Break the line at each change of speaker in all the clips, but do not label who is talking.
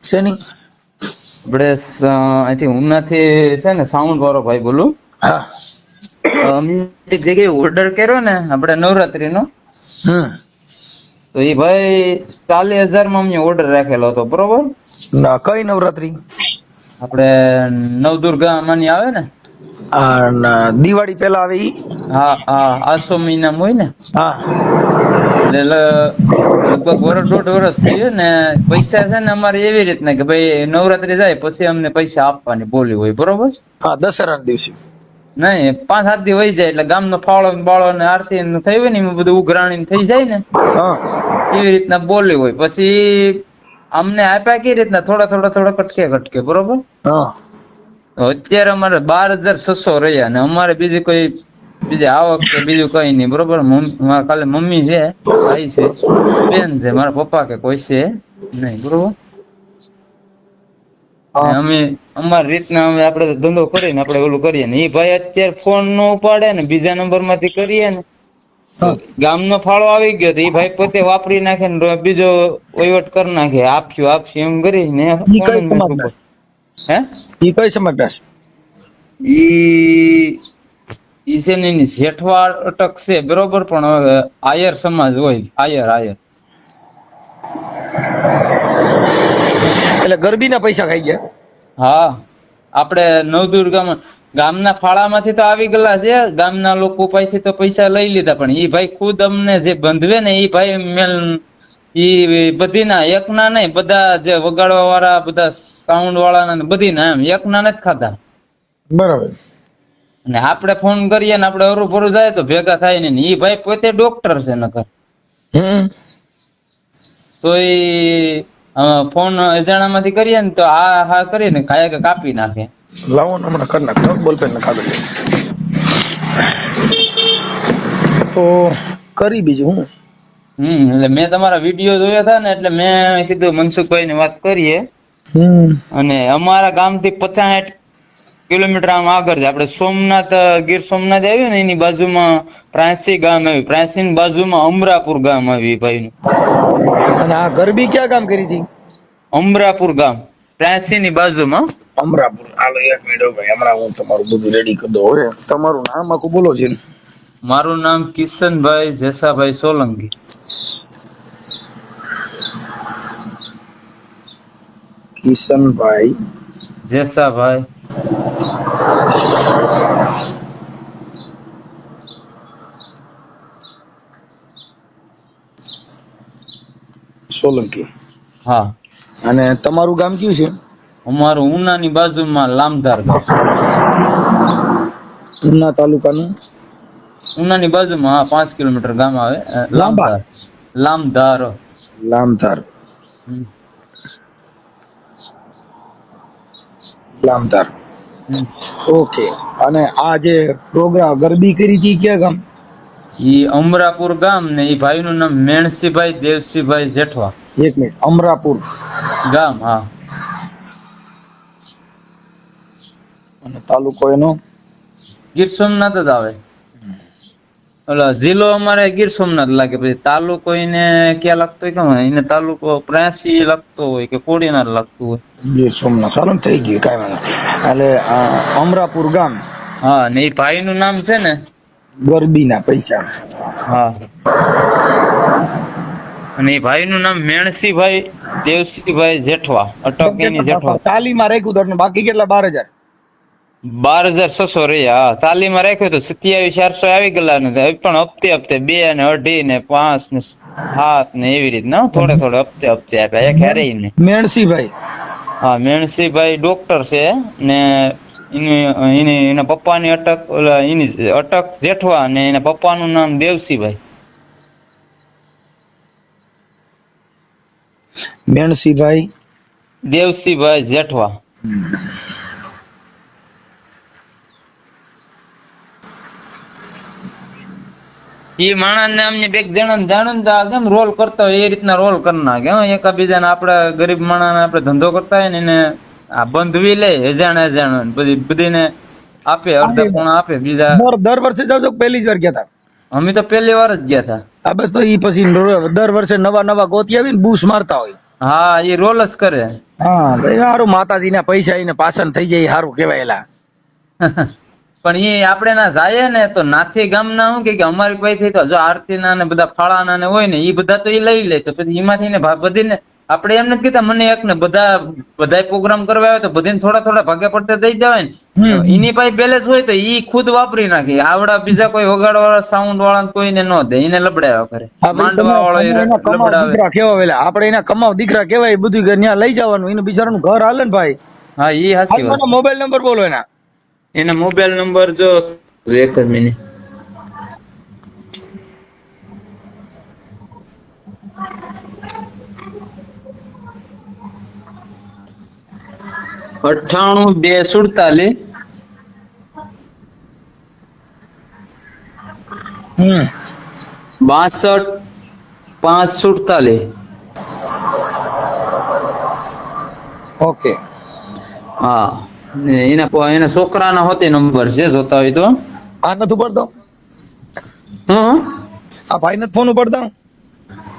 શેની
આપણે અહીંથી ઉનાથી છે ને સાઉન્ડ વાળો ભાઈ બોલું.
હા.
અમે એક જગ્યાએ ઓર્ડર કર્યો ને આપણે નવરાત્રીનો.
હમ.
તો એ ભાઈ ચાલીસ હજારમાં અમને ઓર્ડર રાખેલો હતો બરોબર?
ના કઈ નવરાત્રી?
આપણે નવદુર્ગા માની આવે ને?
આ દિવાળી પેલા આવે ઈ?
હા હા આસો મહિનામાં હોય ને?
હા.
લગભગ વર્ષ દોઢ વર્ષ થયું ને પૈસા છે ને અમારે એવી રીતના કે ભાઈ નવરાત્રી જાય પછી અમને પૈસા આપવાની બોલી હોય બરોબર?
હા દશેરા દિવસે.
નહીં પાંચ સાત દિવસ વહી જાય એટલે ગામનો ફાળો બાળો ને આરતી થઈ હોય ને એમાં બધું ઉઘરાણી થઈ જાય ને એવી રીતના બોલી હોય. પછી અમને આપ્યા કઈ રીતના થોડા થોડા થોડા કટકે કટકે બરોબર?
હા.
અત્યારે અમારે બાર હજાર છસો રહ્યા ને અમારે બીજી કોઈ બીજી આવક કે બીજું કઈ નહીં બરોબર? મમ્મી- મારા કાલે મમ્મી છે ભાઈ છે બેન છે મારા પપ્પા કે કોઈ છે નહીં બરોબર? અમે અમારી રીતના અમે આપણે ધંધો કરીને આપણે ઓલું કરીએ ને. એ ભાઈ અત્યારે ફોન નો ઉપાડે ને બીજા નંબરમાંથી કરીએ ને. ગામનો ફાળો આવી ગયો તો એ ભાઈ પોતે વાપરી નાખે ને બીજો વહીવટ કરી નાખે. આપશું આપશું એમ મેં
સમાજના?
હે?
એ કઈ સમજદાર
ઈ ઈ છે ને જેઠવા અટક છે બરોબર? પણ આયર સમાજ હોય આયર આયર.
એટલે ગરબીના પૈસા ખાઈ ગયા?
હા. આપણે નવદુર્ગામાં ગામના ફાળામાંથી તો આવી ગયેલા છે ગામના લોકો પાસેથી તો પૈસા લઈ લીધા પણ એ ભાઈ ખુદ અમને જે બંધવે ને એ ભાઈ મેલ ઈ બધીના એકના નહીં બધા જે વગાડવા વાળા બધા સાઉન્ડ વાળા ને બધીના એમ એકના નથી ખાધા.
બરાબર.
અને આપણે ફોન કરીએ ને આપણે અરું ભરું જાય તો ભેગા થાય ને ઈ ભાઈ પોતે ડોક્ટર છે નકર. તો એ ફોન અજાણામાંથી કરીએ ને તો આ હા કરીને ખાયા કે કાપી નાખે.
લાવો ને હમણાં કરી નાખો. બોલ પેન કાગળ તો કરી બીજું હું.
હમ એટલે મેં તમારા વીડિયો જોયા હતા ને એટલે મેં કીધું મનસુખભાઈ ની વાત કરીએ.
હમ.
અને અમારા ગામથી પચાસ કિલોમીટર આમ આગળ છે. આપણે સોમનાથ ગીર સોમનાથ આવ્યું ને એની બાજુમાં પ્રાંસી ગામ આવ્યું પ્રાંસી ની બાજુમાં અમરાપુર ગામ આવ્યું ભાઈ
અને આ ગરબી ક્યાં ગામ કરી હતી?
અમરાપુર ગામ. પ્રાંસી ની બાજુમાં.
અમરાપુર. હાલો એક મિનિટ ભાઈ. હમણાં હું તમારું બધું રેડી કરી દઉં. હવે તમારું નામ આખું બોલો છે
મારું નામ કિશનભાઈ જેસાભાઈ સોલંકી.
કિશનભાઈ.
જેસાભાઈ.
સોલંકી.
હા.
અને તમારું ગામ કયું છે?
અમારું ઉનાની બાજુમાં લામધાર ગામ.
ઉના તાલુકાનું?
ઉનાની બાજુમાં હા પાંચ કિલોમીટર ગામ આવે.
લાંબા?
લામધાર. લામધાર.
લામધાર. ઓકે. અને આ જે પ્રોગ્રામ ગરબી કરી હતી ક્યાં ગામ?
ઈ અમરાપુર ગામ ને ઈ ભાઈ નું નામ મેણસીભાઈ દેવસીભાઈ જેઠવા.
એક મિનિટ. અમરાપુર.
ગામ હા.
અને તાલુકો એનો?
ગીર સોમનાથ જ આવે. ઓલા જિલ્લો અમારે ગીર સોમનાથ લાગે પછી તાલુકો એને ક્યાં લાગતો હોય કે એને તાલુકો પ્રાસી લાગતો હોય કે કોડીનાર લાગતું હોય?
ગીર સોમનાથ. ચાલો થઈ ગયું કાંઈ વાંધો એટલે અમરાપુર ગામ.
હા ને એ ભાઈ નું નામ છે ને
ગરબીના પૈસા.
હા. અને એ ભાઈ નું નામ મેણસીભાઈ દેવસીભાઈ જેઠવા અટકેની જેઠવા
તાલીમાં રાખ્યું તમને બાકી કેટલા? બાર હજાર.
બાર હજાર છસો રહ્યા. હા તાલીમાં રાખ્યું તો સત્યાવીસ ચારસો આવી ગયેલા ને પણ હપ્તે હપ્તે બે ને અઢી ને પાંચ ને સાત ને એવી રીતના થોડે થોડે હપ્તે હપ્તે આપ્યા. એક હારે ને
મેણસીભાઈ.
હા મેણસીભાઈ ડોક્ટર છે ને એની એની પપ્પાની અટક ઓલા એની અટક જેઠવા ને એના પપ્પાનું નામ દેવસીભાઈ.
મેણસીભાઈ?
દેવસીભાઈ જેઠવા. ઈ માણસ ને અમને બે જણા જાણે ને તો કેમ રોલ કરતા હોય? એ રીતના રોલ કરી નાખે. બીજા એકાબીજાને આપણે ગરીબ માણસ આપણે ધંધો કરતા હોય ને એને આ બંધવી લે અજાણ અજાણ. બધી બધીને આપે અડધા પોણા આપે બીજા
દર વર્ષે જાવ છો પહેલી જ વાર ગયા હતા
અમે તો પહેલી વાર જ ગયા હતા
આ બસ તો ઈ પછી દર વર્ષે નવા નવા ગોતી આવીને બૂસ મારતા હોય.
હા એ રોલ જ કરે.
હા સારું માતાજી ના પૈસા એને પાછળ થઈ જાય સારું સારું કહેવાયેલા.
પણ એ આપણે ના જાય ને તો નાથી ગામના શું કે કે અમારી પાસેથી તો જો આરતીના ને બધા ફાળાના ને હોય ને એ બધા તો એ લઈ લે. તો પછી એમાંથી ને બધીને આપણે એમ નથી કીધા મને એક ને બધા બધા પ્રોગ્રામ કરવા આવે તો બધીને થોડા થોડા ભાગે પડતે દઈ જવાય ને. એની પાસે બેલેન્સ હોય તો ઈ ખુદ વાપરી નાખે. આવડા બીજા કોઈ વગાડવા વાળા સાઉન્ડ વાળા કોઈને ન દે. એને લબડાવ્યા કરે.
હા
માંડવા વાળો
કેવા આપણે એના કમાવ દીકરા કેવાય એ બધું ત્યાં લઈ જવાનું એનું બિચારાનું ઘર હાલે ને ભાઈ.
હા એ હાસી
મોબાઈલ નંબર બોલો એના.
એના મોબાઈલ નંબર જો એક જ મિનિટ અઠાણું બે સુડતાલીસ.
હમ.
બાસઠ પાંચ સુડતાલીસ.
ઓકે.
હા. એના એના છોકરાના હોતે નંબર છે જોતા હોય તો.
આ નથી પડતો
હં?
આ ભાઈ નથી ફોન ઉપાડતા?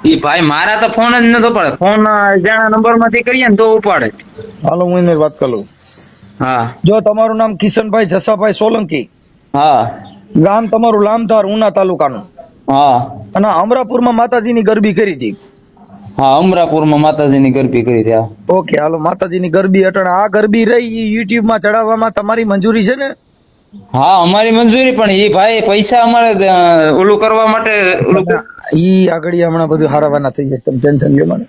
એ ભાઈ મારા તો ફોન જ નથી પડે ફોન જાણા નંબરમાંથી કરીએ ને તો ઉપાડે.
હાલો હું એને વાત કરું.
હા.
જો તમારું નામ કિશનભાઈ જસાભાઈ સોલંકી.
હા.
ગામ તમારું લામધાર ઉના તાલુકાનું.
હા.
અને અમરાપુરમાં માતાજીની ગરબી કરી હતી.
હા અમરાપુરમાં માતાજીની ગરબી કરી ત્યાં
ઓકે હાલો માતાજીની ગરબી અટણ આ ગરબી રહી યુટ્યુબમાં ચડાવવામાં તમારી મંજૂરી છે ને?
હા અમારી મંજૂરી પણ એ ભાઈ પૈસા અમારે ઓલું કરવા માટે
ઈ આગળ હમણાં બધું હારવાના થઈ જાય તમે ટેન્શન લ્યો મને.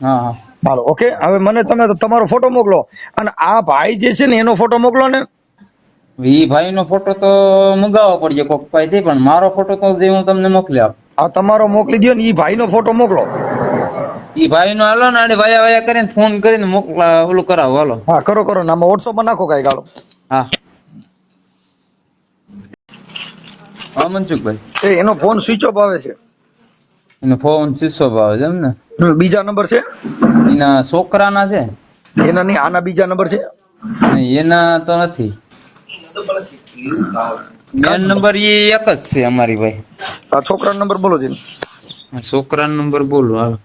હા
હાલો ઓકે હવે મને તમે તમારો ફોટો મોકલો. અને આ ભાઈ જે છે ને એનો ફોટો મોકલો ને.
ઈ ભાઈ નો ફોટો તો મંગાવવો પડશે કોક પાસેથી પણ મારો ફોટો તો જે હું તમને મોકલી આપ.
આ તમારો મોકલી દો ને ઈ ભાઈનો ફોટો મોકલો.
ઈ ભાઈ નો હાલો ને વાયા વાયા કરીને ફોન કરીને મોકલા ઓલું કરાવો હાલો.
હા કરો કરો ને આમાં વોટ્સઅપમાં નાખો કઈ ગાળો
હા. હા મનસુખભાઈ.
એ એનો ફોન સ્વિચ ઓફ આવે છે.
એનો ફોન સ્વિચ ઓફ આવે છે એમ ને?
બીજા નંબર છે?
એના છોકરાના છે?
એના નહીં આના બીજા નંબર છે?
એના તો નથી. મેન નંબર એ એક જ છે અમારી ભાઈ.
આ છોકરાનો નંબર બોલો છે
છોકરાનો નંબર બોલો હાલો.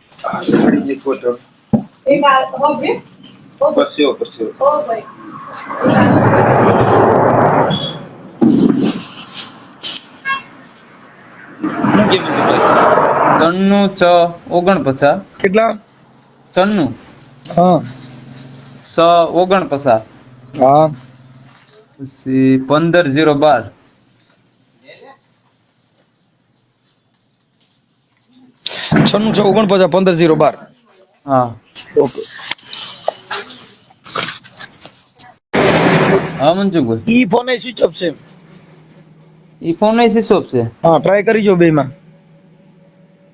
ત્રણનું છ ઓગણપચાસ.
કેટલા?
ત્રણનું
હા.
છ ઓગણપચાસ.
હા.
પછી પંદર જીરો બાર.
છન્નું છ ઓગણપચાસ પંદર જીરો બાર.
હા.
ઓકે.
હા મનસુખભાઈ
ઈ ફોન સ્વિચ ઓફ છે.
ઈ ફોન એ ઓફ છે?
હા ટ્રાય કરી જો બે માં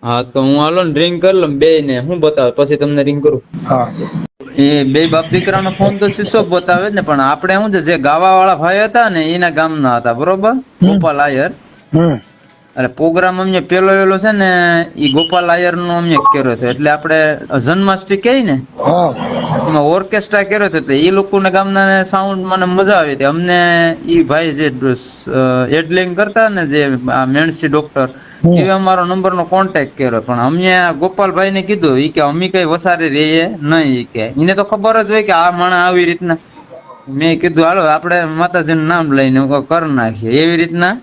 હા તો હું હાલો ને રિંગ કરી લઉં બે ને હું બતાવે પછી તમને રિંગ કરું.
હા.
એ બે બાપ દીકરાનો ફોન તો શીશો બતાવે ને પણ આપણે શું છે જે ગાવા વાળા ભાઈ હતા ને એના ગામના હતા બરોબર? ગોપાલ આયર.
હમ.
એટલે પ્રોગ્રામ અમને પેલો પેલો છે ને એ ગોપાલ આયર નો અમને કર્યો હતો. એટલે આપણે જન્માષ્ટમી કહી ને એમાં ઓર્કેસ્ટ્રા કર્યો હતો. તો એ લોકોના ગામના સાઉન્ડ મને મજા આવી હતી. અમને એ ભાઈ જે એડલિંગ કરતા ને જે આ મેણસી ડોક્ટર એ અમારો નંબર નો કોન્ટેક્ટ કર્યો. પણ અમે આ ગોપાલભાઈ ને કીધું એ કે અમે કઈ વસારી રહીએ નહીં કે. એને તો ખબર જ હોય કે આ માણસ આવી રીતના. મેં કીધું હાલો આપણે માતાજીનું નામ લઈને કરી નાખીએ. એવી રીતના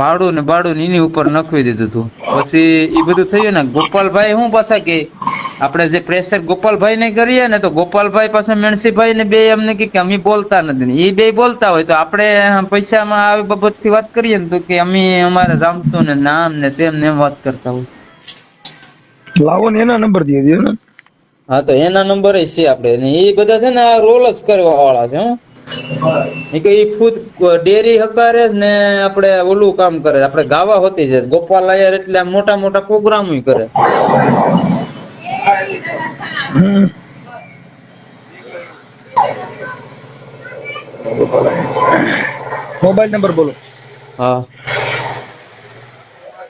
ભાડું ને ભાડું ને એની ઉપર નખવી દીધું હતું પછી એ બધું થયું ને, ગોપાલભાઈ શું પાછા કે, આપણે જે પ્રેશર ગોપાલભાઈ ને કરીએ ને, તો ગોપાલભાઈ પાસે મેણસીભાઈ ને બે અમને કે અમે બોલતા નથી એ બે બોલતા હોય તો આપણે પૈસામાં આવી બાબતથી વાત કરીએ ને તો કે અમે અમારે જામતું ને નામ ને તેમ ને વાત કરતા હોય.
લાવો ને એના નંબર દે દે
હા તો એના નંબર છે આપણે. એ બધા છે ને આ રોલ જ કરવા વાળા છે હું. કે એ ફૂદ ડેરી હકારે ને આપણે ઓલું કામ કરે. આપણે ગાવા હોતી છે ગોપાલ અયર એટલે મોટા મોટા પ્રોગ્રામ કરે.
મોબાઈલ નંબર બોલો.
હા.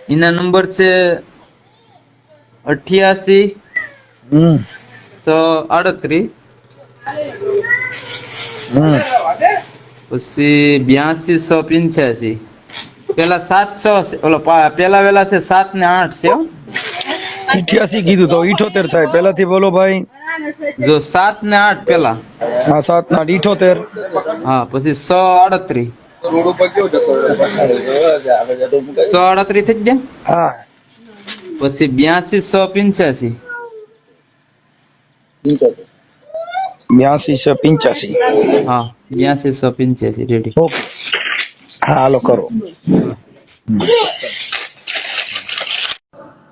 એના નંબર છે અઠ્યાસી
હમ.
છ આડત્રીસ
હમ
પછી બ્યાસી સો પંચ્યાસી પેલા સાત છ છે ઓલો પા- પેલા વેલા છે સાત ને આઠ છે હો.
અઠ્યાસી કીધું તો ઇઠોતેર થાય પહેલાથી બોલો ભાઈ
જો સાત ને આઠ પેલા
હા સાત ના ઇઠોતેર
હા પછી સો આડત્રીસ સો આડત્રીસ થઈ જ ગયા
હા
પછી બ્યાસી સો પંચ્યાસી
બ્યાસી છ પંચ્યાસી.
હા બ્યાસી સો પંચ્યાસી રેડી
ઓકે. હા હાલો કરો.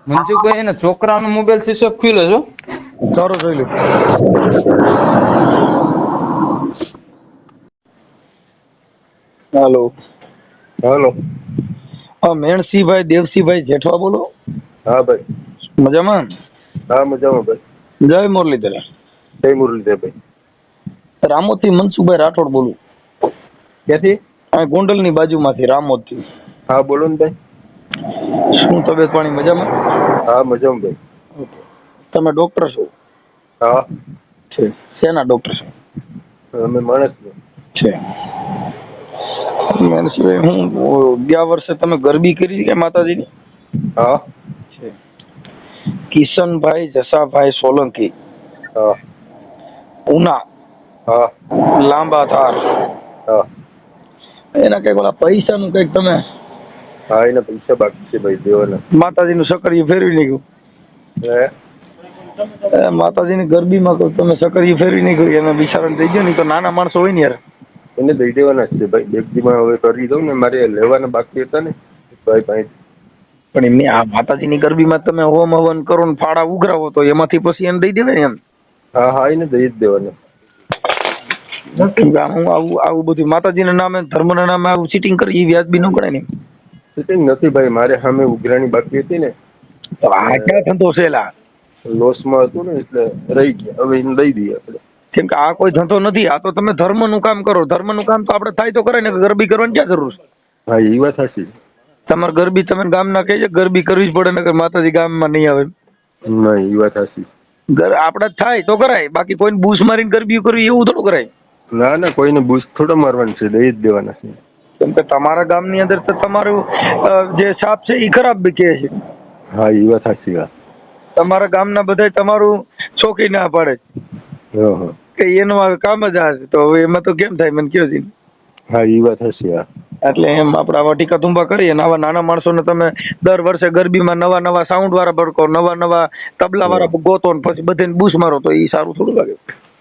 મનસુખભાઈ એના છોકરાનો મોબાઈલ ઓફ ખુલ્યો છો
ચારો જોઈ લો. હાલો.
હાલો.
હા મેણસિંહભાઈ દેવસિંહભાઈ જેઠવા બોલો.
હા ભાઈ.
મજામાં?
હા મજામાં ભાઈ.
જય મુરલીધર
જય મુરલીધરભાઈ
રામોદથી મનસુખભાઈ રાઠોડ બોલું.
ક્યાંથી?
આ ગોંડલની બાજુમાંથી રામોદથી
હા બોલો ને ભાઈ.
શું તબિયત પાણી મજામાં?
હા મજામાં ભાઈ.
તમે ડોક્ટર છો?
હા.
છે. શેના ડોક્ટર છો?
અમે માણસ
છે. હું ગયા વર્ષે તમે ગરબી કરી કે માતાજીની?
હા.
કિશનભાઈ જસાભાઈ સોલંકી ઉના લાંબા તાર એના કંઈક ઓલા પૈસાનું કંઈક તમે
હા એના પૈસા બાકી છે ભાઈ દેવાના.
માતાજીનું સકરિયું ફેરવી નાખ્યું.
હે?
એ માતાજીની ગરબીમાં કોઈ તમે સકરિયું ફેરવી નાખ્યું એને બિચારાને થઈ ગયો ને તો નાના માણસો હોય ને યાર.
એને દઈ દેવાના જ છે ભાઈ દીમાં હવે કરી દઉં ને મારે લેવાના બાકી હતા ને ભાઈ પાસે
પણ એમની આ માતાજીની ગરબીમાં તમે હોમ હવન કરો ને ફાળા ઉઘરાવો તો એમાંથી પછી એને દઈ દેવાય એમ.
હા હા એને દઈ જ દેવાનું.
હું આવું આવું બધું માતાજીના નામે ધર્મના નામે આવું ચીટિંગ કરી એ વ્યાજબી ન ગણાય ને
સિટિંગ નથી ભાઈ મારે સામે ઉઘરાણી બાકી હતી ને.
તો આ ક્યાં ધંધો છે એલા?
લોસમાં હતું ને એટલે રહી ગયા. હવે એને દઈ દઈએ આપણે.
કેમ કે આ કોઈ ધંધો નથી આ તો તમે ધર્મનું કામ કરો. ધર્મનું કામ તો આપણે થાય તો કરે ને ગરબી કરવાની ક્યાં જરૂર છે?
હા એ વાત સાચી
તમારે ગરબી તમે ગામના કહે છે ગરબી કરવી જ પડે ને માતાજી ગામમાં નહીં આવે.
નહીં એ વાત સાચી.
ઘર આપણે થાય તો કરાય. બાકી કોઈને બૂસ મારીને ગરબી કરવી એવું થોડું કરાય.
ના ના કોઈને બૂસ થોડો મારવાનું છે દઈ જ દેવાના છે.
કેમ કે તમારા ગામની અંદર તો તમારું જે સાપ છે એ ખરાબ બી કહે છે.
હા એ વાત સાચી વાત.
તમારા ગામના બધા તમારું છોકી ના પાડે. કે એનું કામ જ આ છે તો હવે એમાં તો કેમ થાય મને કયો છે
હા એ વાત હશે હા.
એટલે એમ આપણે આવા ટીકા તુંબા કરીએ ને આવા નાના માણસોને તમે દર વર્ષે ગરબીમાં નવા નવા સાઉન્ડ વાળા ભડકો નવા નવા તબલા વાળા ગોતો ને પછી બધાને બૂસ મારો તો એ સારું થોડું લાગે.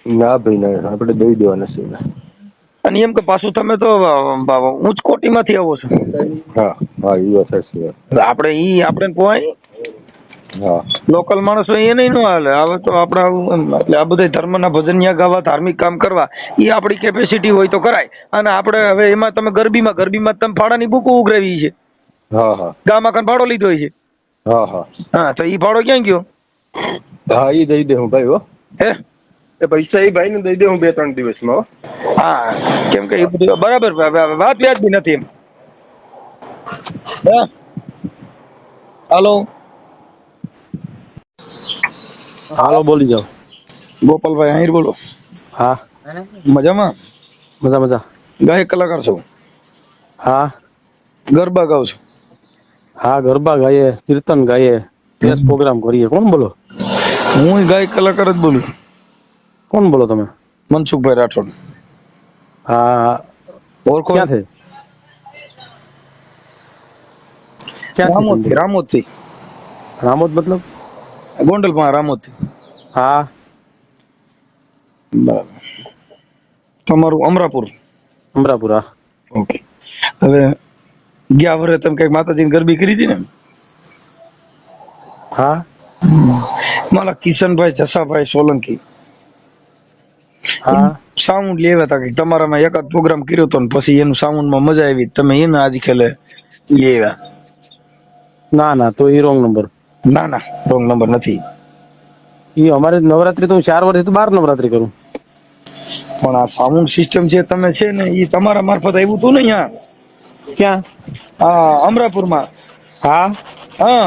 ના ભાઈ ના આપણે દઈ દેવાના છે
અને એમ કે પાછું તમે તો ઉચ્ચ કોટીમાંથી આવો છો.
હા હા એ વાત સાચી
આપણે ઈ આપણે પોવાય
હા.
લોકલ માણસો એ નહીં ન હાલે. હવે તો આપણા એટલે આ બધા ધર્મના ભજનિયા ગાવા ધાર્મિક કામ કરવા એ આપણી કેપેસિટી હોય તો કરાય. અને આપણે હવે એમાં તમે ગરબીમાં ગરબીમાં તમે ફાળાની બુકો ઉઘરાવી છે.
હા હા.
ગામાં કન ભાડો લીધો છે.
હા હા.
હા તો એ ભાડો ક્યાં ગયો?
હા એ દઈ દે હું ભાઈ હો.
હે?
એ પૈસા એ ભાઈને દઈ દે હું બે ત્રણ દિવસમાં હો.
હા કેમ કે એ બધું બરાબર વાત વ્યાજબી નથી એમ. હે. હાલો.
હાલો બોલી જાઓ.
ગોપાલભાઈ અહીં બોલો.
હા.
મજામાં?
મજા મજા.
ગાયક કલાકાર છો?
હા.
ગરબા ગાવ છું?
હા ગરબા ગાઈએ કીર્તન ગાઈએ સ્ટેજ પ્રોગ્રામ કરીએ. કોણ બોલો?
હું ગાયક કલાકાર જ બોલું.
કોણ બોલો તમે?
મનસુખભાઈ રાઠોડ.
હા.
ઓળખો?
ક્યાં છે? ક્યાં
રામોદથી
રામોદ મતલબ?
ગોંડલમાં રામોદથી
હા.
બરાબર. તમારું અમરાપુર?
અમરાપુર. હા
ઓકે. હવે ગયા વર્ષે તમે કંઈક માતાજીની ગરબી કરી હતી ને?
હા.
મારા કિશનભાઈ જસાભાઈ સોલંકી.
હા.
સાઉન્ડ લેવા હતા કે તમારામાં એકાદ પ્રોગ્રામ કર્યો હતો ને પછી એનું સાઉન્ડમાં મજા આવી. તમે એને આજ ખેલે લેવા
ના ના તો એ રોંગ નંબર.
ના ના રોંગ નંબર નથી.
એ અમારે નવરાત્રી તો હું ચાર વર્ષથી તો બાર નવરાત્રી કરું.
પણ આ સાઉન્ડ સિસ્ટમ જે તમે છે ને એ તમારા મારફત આવ્યું હતું ને અહીંયા?
ક્યાં?
આ અમરાપુરમાં.
હા?
હા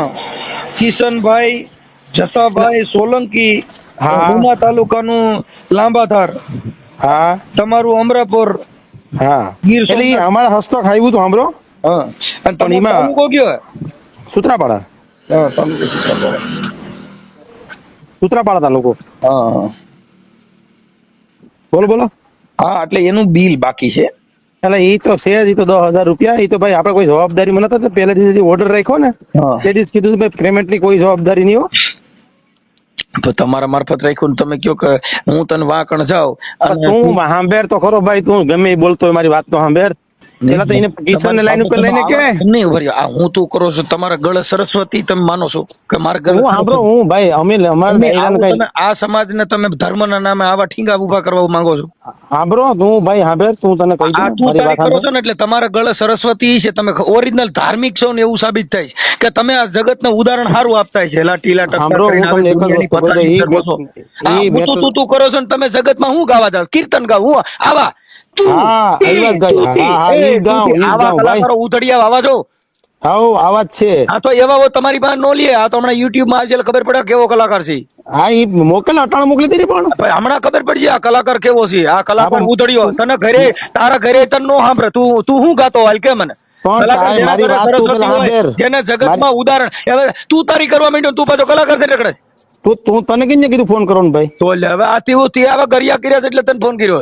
કિશનભાઈ જસાભાઈ સોલંકી
હા.
ઉના તાલુકાનું લાંબાધાર.
હા?
તમારું અમરાપુર.
હા.
ગીર
અમારા હસ્તક આવ્યું હતું સાંભળો.
હા. અને
એમાં-
તાલુકો કયો
સૂત્રાપાડા
હા
બોલો બોલો.
હા એટલે એનું બિલ બાકી છે.
એટલે ઈ તો છે જ એ તો દસ હજાર રૂપિયા એ તો ભાઈ આપડે કોઈ જવાબદારી માં તો પહેલેથી જે ઓર્ડર રાખ્યો ને. તે કીધું ભાઈ પેમેન્ટની કોઈ જવાબદારી નહીં હો.
તો તમારા મારફત રાખ્યું ને તમે કયો કે હું તને વાંકણ જાઉં
તું સાંભેર તો ખરો ભાઈ તું ગમે બોલતો હોય મારી વાત તો સાંભેર પેલા તો એને કિશન લાઈન ઉપર લઈને કે?
નહીં ઊભા રહ્યો. હું તું કરો છો તમારા ગળ સરસ્વતી તમે માનો છો કે મારા ગળે
હું સાંભળો હું ભાઈ અમે અમારા
તમે
ડાયરાને
આવું
કઈ
તમે આ સમાજને તમે ધર્મના નામે આવા ઠીંગા ઊભા કરવા માંગો છો?
સાંભળો તું ભાઈ સાંભેર તું તને કહી દઉં
તું તારી કરો છો ને એટલે તમારા ગળે સરસ્વતી છે તમે ઓરિજિનલ ધાર્મિક છો ને એવું સાબિત થાય છે. કે તમે આ જગતને ઉદાહરણ સારું આપતા છે લા ટીલા ટપકા તું
તું
કરો છો ને તમે જગતમાં હું ગાવા જાવ? કીર્તન ગાવ હું. આવા.
હા, હા, હા, ઈ ઈ ભાઈ.
ઉધડિયા વાવા છો
હાઉ આવાજ છે.
આ તો એવા તમારી પાસે નો લે. આ તો હમણાં યુટ્યુબમાં આવશે ખબર પડે કેવો કલાકાર છે.
હા ઈ મોકલ અટાણ મોકલી દીધી પણ.
હમણાં ખબર પડી જાય આ કલાકાર કેવો છે. આ કલાકાર ઉધડિયો. તને ઘરે તારા ઘરે તને નો સાંભળે. તું તું શું ગાતો હાલ કે મને? જેના જગતમાં ઉદાહરણ. હવે તું તારી કરવા માંડ્યો તું પાછો કલાકાર થઈ રખડે.
તું તું તને કેમ કીધું ફોન કરવાનો ભાઈ?
તો હવે આ તેવું તે આવા ગરિયા કર્યા છે એટલે તને ફોન કર્યો.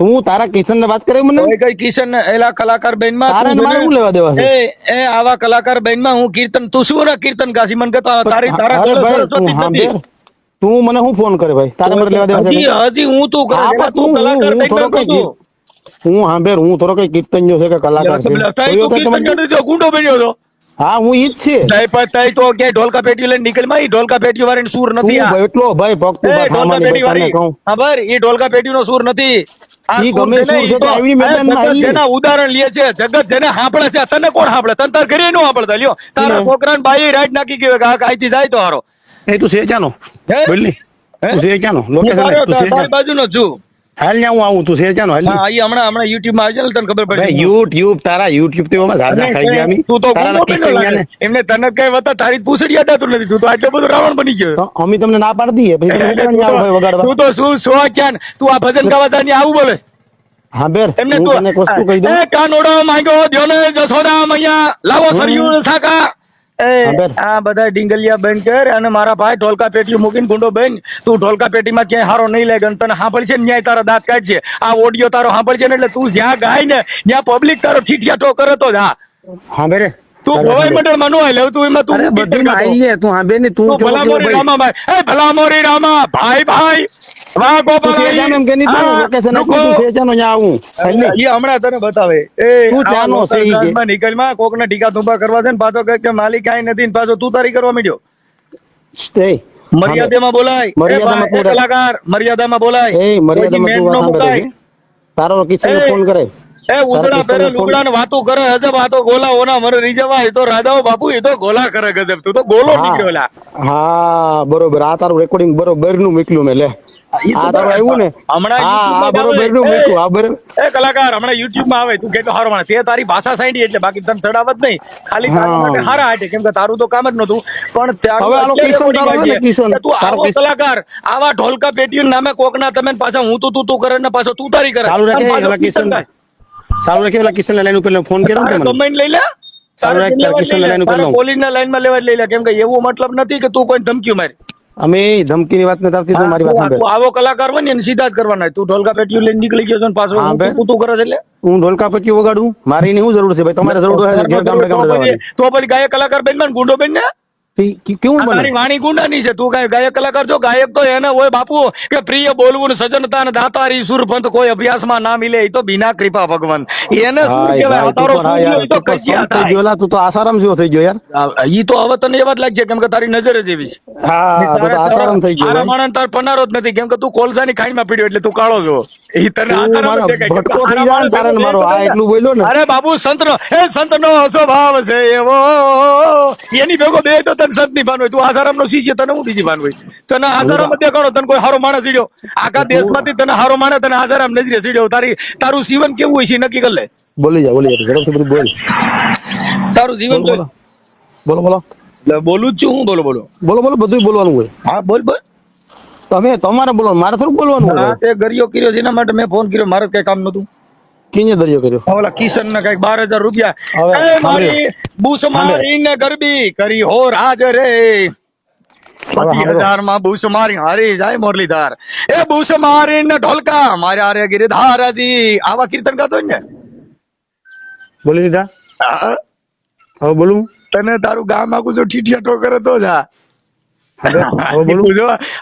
તું તારા કિશન ને વાત કરી મને?
કઈ કિશન એલા કલાકાર બેનમાં
તારે મારે શું લેવા દેવા છે?
એ આવા કલાકાર બેનમાં હું કીર્તન તું શું ના કીર્તન ગાસી મને કહેતા તારી તારા
ભાઈ તું મને શું ફોન કરે ભાઈ? તારે મને લેવા દેવા છે
હજી હજી હું તું કરે
હા,
તું કલાકાર
બેનમાં
તું.
હું સાંભળ હું થોડો કઈ કીર્તનજો છે કે કલાકાર છે.
કીર્તન? નથી, ગુંડો બન્યો છો.
હા હું ઈ જ છે.
તાઈ તો કે ઢોલકા પેટી લઈને નીકળમાં ઢોલકા પેટી વાળાને સૂર નથી આ.
એટલો ભાઈ ભક્ત
ઢોલકા પેટી
ભાઈ
વાળી.
કહું.
ઈ ઢોલકા સૂર નથી.
ઈ ગમે સૂર છે તો આવી
જેના ઉદાહરણ લે છે જગત જેને સાંભળે છે તને કોણ સાંભળે? તને તાર ઘરે નો સાંભળતા લ્યો. તારા
છોકરા
છોકરાને બાઈ રાઈટ નાખી ગયો કે આ જાય તો હારો.
એ તું છે ક્યાંનો?
બોલની?
તું છે ક્યાંનો? લોકેશન તું છે
બાજુનો જ છું.
હાલ ને હું આવું તું છે જાનો હાલ
હા અહીં હમણાં હમણાં યુટ્યુબમાં આવી તને ખબર પડી
યુટ્યુબ તારા યુટ્યુબ તે એમાં ઝાઝા ખાઈ ગયા અમી.
તું તો
ને.
એમને તને કઈ વતા તારી પૂછડી અડાતું નથી. તું તો આટલો બધો રાવણ બની ગયો.
અમે તમને ના પાડી દઈએ પછી તમે કેમ આવો ભાઈ વગાડવા?
તું તો શું સો ક્યાં તું આ ભજન ગાવા તાની આવું બોલે?
હા બેર
એમને તું
તને એક વસ્તુ કહી દઉં.
કાનોડો માંગ્યો દ્યોને જસોડા મૈયા. લાવો સરિયું સાકા. આ બધા ડીંગલિયા બંધ કર અને મારા ભાઈ ઢોલકા પેટી મૂકીને ગુંડો બેન તું ઢોલકા પેટીમાં ક્યાંય હારો નહીં લાગે અને તને સાંભળશે ને ન્યાય તારા દાંત કાઢશે આ ઓડિયો તારો સાંભળશે ને એટલે તું જ્યાં ગાય ને ત્યાં પબ્લિક તારો ઠીઠિયાટો કરે તો જ. હા
બેરે
તું ભવાઈ
મંડળ
મંડળમાં નો હાલે તું એમાં તું કીર્તન
આવી તું.
ભલા મોરી રામા ભાઈ. એ ભલા મોરી રામા ભાઈ ભાઈ. માલિક કાંઈ નથી પાછો તું તારી કરવા માંડ્યો. મર્યાદામાં બોલાય.
મર્યાદામાં
ભાઈ, એ
તું રાખ.
કલાકાર મર્યાદામાં બોલાય.
એ મર્યાદામાં તું
કોઈની
વાત
મેચ
સાંભળે
ન
છે. તારો કિશન ફોન કરે.
એ લુગડા ને વાતો કરે હજબ આ તો ગોલા ઓના મરે રીજવાય તો રાધાઓ બાપુ એ તો ગોલા કરે ગજબ. તું તો ગોલો
હા.
નીકળ્યો
હા બરોબર. આ તારું રેકોર્ડિંગ બરોબરનું મોકલ્યું મેં લે. આ તારું આવ્યું ને?
હમણાં
આ બરોબરનું
એ,
આ બરોબર.
એ કલાકાર હમણાં યુટ્યુબમાં આવે. તું કેટલો હારો તે તારી ભાષા સાંડી એટલે બાકી તને નહીં. ખાલી તારા હારા હાટે કેમ કે તારું તો કામ જ નતું પણ
હવે આનો કિશન તારો ને, કિશન.
તું આવો કલાકાર આવા ઢોલકા પેટીઓ નામે કોકના તમે પાછા હું તું તું તું કરે ને પાછો તું તારી કરે.
ચાલુ રાખે એલા કિશન. ચાલુ રાખે એલા કિશન લાઈન ઉપર ફોન કર્યો ને મને
લઈ લે?
સારું રાખ, કિશન લાઈન ઉપર લઉં.
પોલીસ ના લાઈનમાં લેવા જ લઈ લે. કેમ કે એવો મતલબ નથી કે તું કોઈ ધમકી મારી.
અમે ધમકીની વાત નથી આવતી મારી વાત સાંભળ.
આવો કલાકાર હોય ને સીધા જ કરવાના તું ઢોલકા પેટીઓ લઈને નીકળી ગયો છો ને પાછો તું કરે છે એટલે?
હું ઢોલકા પછી વગાડું? મારી ની શું જરૂર છે? ભાઈ તમારે જરૂર હોય તો
પછી- ગાયક કલાકાર બેનમાં ગુંડો બેન ને
તી- કી- કેવું
તારી વાણી ગુંડાની છે. તું કઈ ગાયક કલાકાર છો. ગાયક તો એને હોય બાપુ કે પ્રિય બોલવું સજનતા ને દાતારી સુર કોઈ અભ્યાસમાં ના મિલે એ તો બિના કૃપા ભગવાન. એને શું
હાય
કહેવાય?
ભાઈ, તું
અતારો
પણ હા
સૂર્ય
યાર,
એ તો
તું તો
કજિયા
સંત થઈ
થાય.
ગયો લા, તું તો આસારામ જેવો થઈ ગયો યાર.
ઈ તો હવે તને એવા જ લાગશે કેમ કે તારી નજર જ એવી છે.
આસારામ થઈ ગયો
માણસ તાર પનારો જ નથી કેમ કે તું કોલસાની ખાઈમાં પીડ્યો એટલે તું કાળો ગયો એ તને આસારામ જ
બોલ્યો ને.
અરે બાબુ સંત નો એ સંત નો સ્વભાવ છે એવો. એની ભેગો બે તો તને સંતની ભાન હોય તું આસારામનો શિષ્ય તને હું બીજી ભાન હોય? તને આસારામ દેખાડો તને કોઈ હારો માણસ સીડ્યો આખા દેશમાંથી તને હારો માણસ તને આસારામ નજરે સીડ્યો. તારી તારું જીવન કેવું હોય છે નક્કી કરી લે.
બોલી જા બોલી જા ઝડપથી બધું બોલ.
તારું જીવન
બોલો બોલો. બોલો
બોલું જ છું હું બોલો બોલો.
બોલો. બોલો બધું બોલવાનું હોય.
હા બોલ બોલ.
તમે તમારે બોલો મારે થોડું બોલવાનું
તે ગરિયો કર્યો છે એના માટે મેં ફોન કર્યો મારે કઈ કામ નતું
કિને દરિયો કર્યો.
ઓલા કિશન ને કંઈક બાર હજાર રૂપિયા.
હવે
એ મારી ને ગરબી કરી હો રાજ રે. હજારમાં બૂસ મારી હારી જાય મુરલીધર. એ બૂસ મારીને ઢોલકા માર્યા રે ગિરધારજી આવા કીર્તન ગાતો ને?
બોલી દીધા? હવે બોલું?
તને તારું ગામ આગું જો ઠીઠિયા ટો કરે તો જા.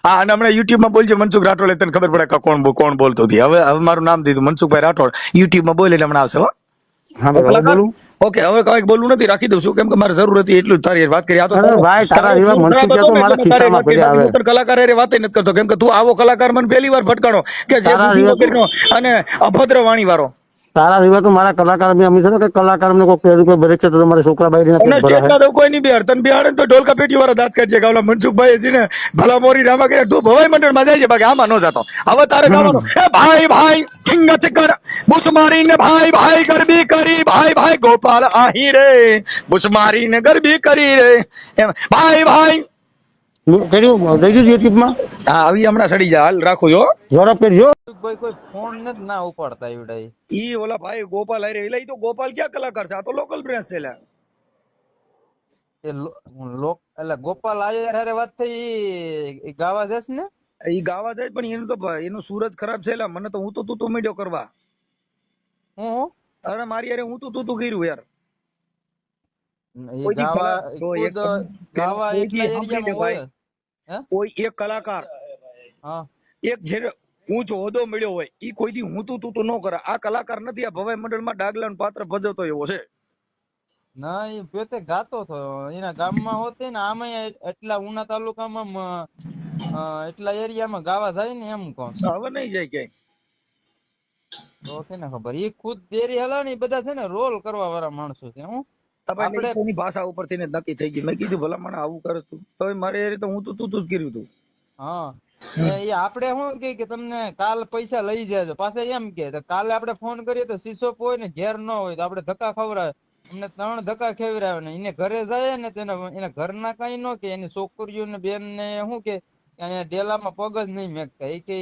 હમણાં યુટ્યુબમાં બોલજો મનસુખ રાઠોડ એટલે તને ખબર પડે કે કોણ કોણ બોલતો હતી. હવે હવે મારું નામ દીધું મનસુખભાઈ રાઠોડ. યુટ્યુબમાં બોલે એટલે હમણાં આવશે હો. ઓકે હવે કંઈક બોલવું નથી રાખી દઉં છું. કેમ કે મારે જરૂર હતી એટલું તારી વાત કરી. આ તો
ભાઈ, તારા જેવા મનસુખ તો મારા ખિસ્સામાં પડ્યા હવે.
કલાકાર અરે વાત નથી કરતો. કેમ કે તું આવો કલાકાર મને પહેલી વાર ભટકાણો. કે જે અને અભદ્ર વાણી વાળો
તારા જેવા તો મારા કલાકાર બી અમે છે કે કલાકાર ને કોઈ કહેતું કે બ્રેક છે તો તમારે છોકરા ભાઈ
ને
ભરા ભરાય
સ્ટેટના તો કોઈ નહીં બિહાર તને બિહાડે તો ઢોલકા પેટી વાળા દાંત કાઢશે કે મનસુખભાઈ છે ને ભલા મોરી રામા કે તું ભવાઈ મંડળમાં જાય છે બાકી આમાં ન જતો. હવે તારે ગાવાનો. એ ભાઈ ભાઈ હિંગ ચક્કર બુસ મારીને ભાઈ ભાઈ ગરબી કરી ભાઈ ભાઈ ગોપાલ આહી રે. બુસ મારીને ગરબી કરી રે. એમ ભાઈ ભાઈ
કર્યું દઈ દીધું યુટ્યુબમાં
હા આવી હમણાં સડી જા હાલ રાખું જો.
ઝડપ કરજો
કોઈ કોઈ ફોન નથી ના ઉપાડતા એવડા ઈ.
ઈ ઓલા ભાઈ ગોપાલ હારે એટલે તો ગોપાલ ક્યાં કલાકાર છે? આ તો લોકલ બ્રાન્ચ છે લ્યા.
એ લોક એટલે ગોપાલ આયર હારે વાત થઈ ઈ- ઈ ગાવા જશ ને?
ઈ ગાવા જાય પણ એનું તો એનું સુરત ખરાબ છે લ્યા. મને તો હું તો તું તું મીડ્યો કરવા.
હું હું?
અરે મારી યાર હું તો તું તું કર્યું યાર.
ગાવા
એક
ગાવા એટલા એરિયામાં હોય.
કોઈ એક કલાકાર એક જે ઊંચો હોદો મળ્યો હોય એ કોઈ દી હું તું તું ન કરે. આ કલાકાર નથી આ ભવાઈ મંડળમાં ડાગલાનું પાત્ર ભજવતો એવો છે.
ના એ પોતે ગાતો થયો એના ગામમાં હોતે ને આમાં એટલા ઉના તાલુકામાં એટલા એરિયામાં ગાવા જાય ને એમ કહો
હવે નહીં જાય ક્યાંય.
તો છે ને ખબર? એ ખુદ ડેરી હલાવ ને બધા છે ને રોલ કરવા વાળા માણસો છે હું.
આપણે એની ભાષા ઉપરથી નક્કી થઈ ગયું મેં કીધું ભલા મને આવું કરે તું. તો મારે એ રીતે હું તો તું તું જ કર્યું તું.
હા. એ આપણે શું કે કે તમને કાલ પૈસા લઈ જાજો. પાછા એમ કે કાલે આપણે ફોન કરીએ તો સીસોપ હોય ને ઘેર ન હોય તો આપણે ધક્કા ખવડાવે. અમને ત્રણ ધક્કા ખેવરાવે ને એને ઘરે જાય ને તેને એના ઘરના કઈ ન કે એની છોકરીઓ ને બેન ને શું કે અહીંયા ડેલામાં પગ જ નહીં મેકતા. એ કે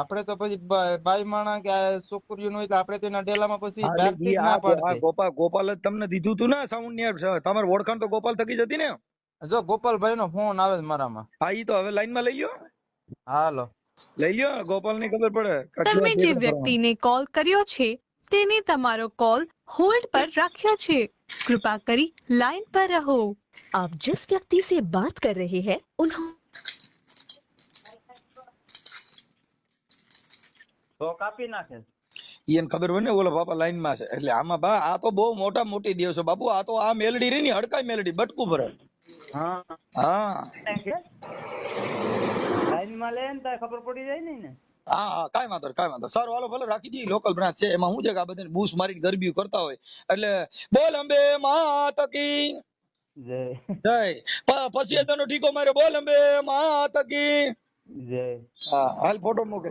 આપણે તો પછી બાઈ માણા કે છોકરીઓ નો એટલે આપણે તો એના ડેલામાં પછી
ગોપાલ ગોપાલ જ તમને દીધું તું ને સાઉન્ડની તમારે ઓળખાણ તો ગોપાલ થકી જ ને?
જો ગોપાલભાઈ નો ફોન આવે મારામાં.
હા ઈ તો હવે લાઈનમાં લઈ લ્યો
હાલો.
લઈ લ્યો ગોપાલની ખબર પડે.
તમે જે
વ્યક્તિ
ને કોલ કર્યો છે તેને તમારો કોલ હોલ્ડ પર રાખ્યો છે. કૃપા કરી લાઈન પર रहो
આપ जिस વ્યક્તિ से बात कर रहे हैं उन्होंने
તો કાપી નાખે.
એને ખબર હોય ને ઓલો બાપા લાઈનમાં છે. એટલે આમાં બા આ તો બહુ મોટા મોટી દેવ છે. બાપુ આ તો આ મેલડી રહી ને હડકાઈ મેલડી બટકું ભરે.
હા.
હા.
લાઈનમાં લે ને ખબર પડી જાય ને.
હા હા કાંઈ વાંધો કાંઈ વાંધો સર વાલો ભલે રાખી દઈએ લોકલ બ્રાન્ચ છે. એમાં શું છે કે આ બધાને બૂસ મારીને ગરબી કરતા હોય. એટલે બોલ અંબે માત કી.
જય.
પછી એનો ઠીકો માર્યો. બોલ અંબે માત કી.
જય.
હા હાલ ફોટો મૂકે.